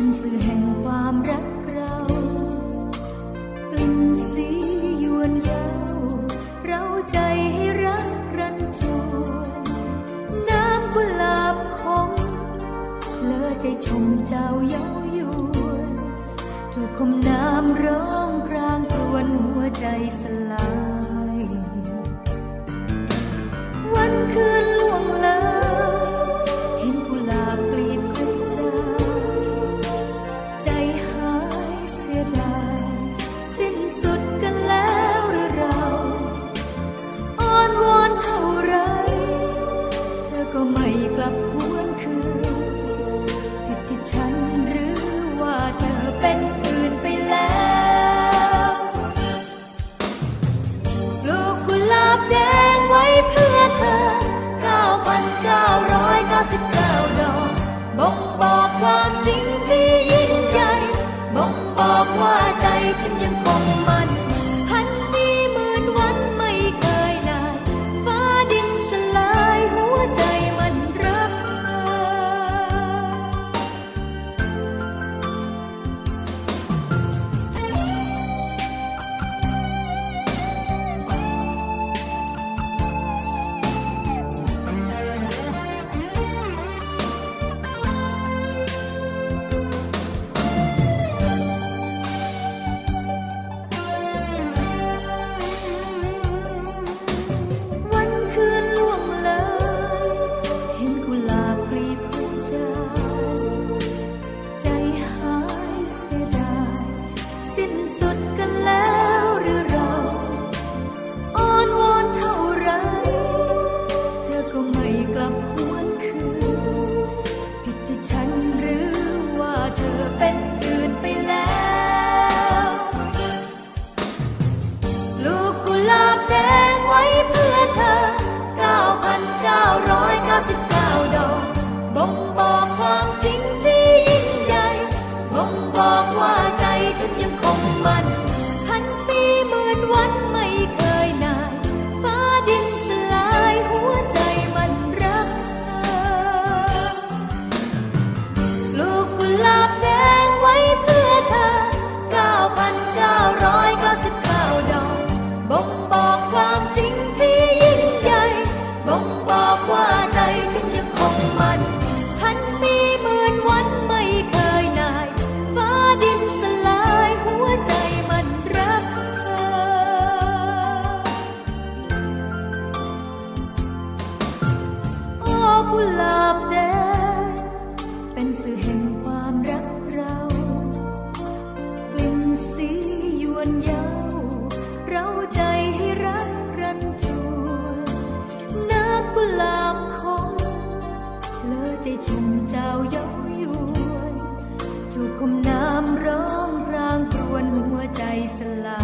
เป็นสื่อแห่งความรักเรา กลิ่นสียวนยาวเราใจให้รักรันจวนน้ำกุหลาบของเลอใจชมเจ้าเย้ายวนจูบคมน้ำร้องกลางกรวนหัวใจส เล้วปกุหลาบแดงไว้เพื่อเธอ 9,999 ดอกบ่งบอกความจริงที่ยิ่งใหญ่บ่งบอกว่าใจฉันยังคงมั่น สุดกันแล้วหรือเราอ้อนวอนเท่าไรเธอก็ไม่กลับหวนคืนผิดที่ฉันหรือว่าเธอเป็นอื่นไปแล้วลูกกุหลาบแดงไว้เพื่อเธอ 9,999 and love.